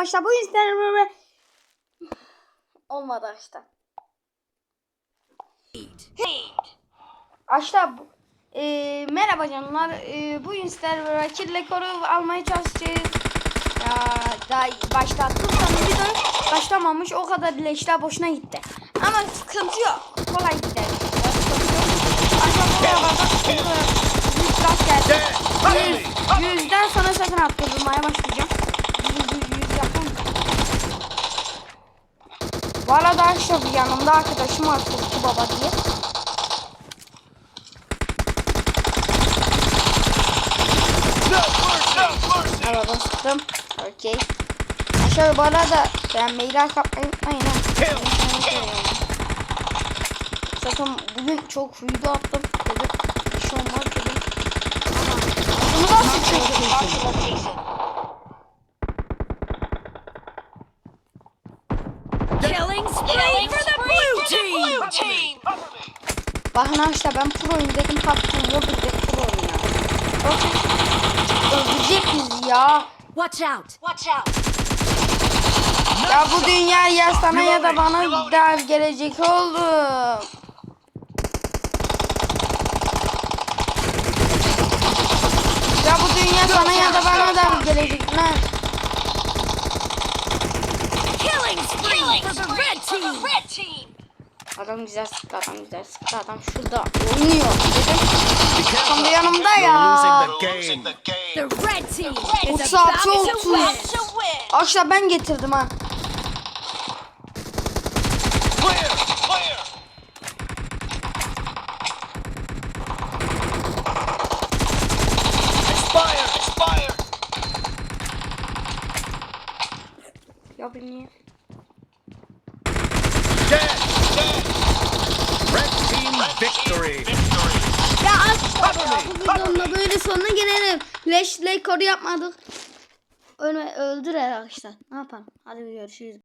arkadaşlar. Bu yüzden böyle olmadı arkadaşlar. Arkadaşlar e, merhaba canlar. E, bu yüzden böyle kill rekoru almaya çalışacağız. Ya daha başlattım sonra video başlamamış o kadar bile işler boşuna gitti. Ama sıkıntı yok. Kolay gider. Ya, sıkıntı yok. Arkadaşlar bu Arada arkadaşlar yanımda arkadaşım var Turku Baba diye. Araba sıktım. Okey. Aşağı bu arada ben meyler kapmayı unutmayın. Zaten bugün çok video attım. Dedim bir şey olmaz dedim. Ama bunu da sıçradım. Spree for the blue team. Bakın arkadaşlar ben proyum dedim PUBG Mobile'de proyum ya. Bakın öldürecek bizi ya. Watch out! Watch out! Ya bu dünya ya sana ya da bana der gelecek oğlum. Ya bu dünya sana ya da bana der gelecek lan. Killing spree for the red team. Red team. Adam güzel sıktı adam güzel sıktı adam şurada oynuyor. Tam da yanımda ya. To otuz. win. Arkadaşlar ben getirdim ha. Ya beni. Victory. Ya arkadaşlar bu videonun da böyle sonuna gelelim. Flash koru yapmadık. Öyle öldür arkadaşlar. Ne yapalım? Hadi görüşürüz.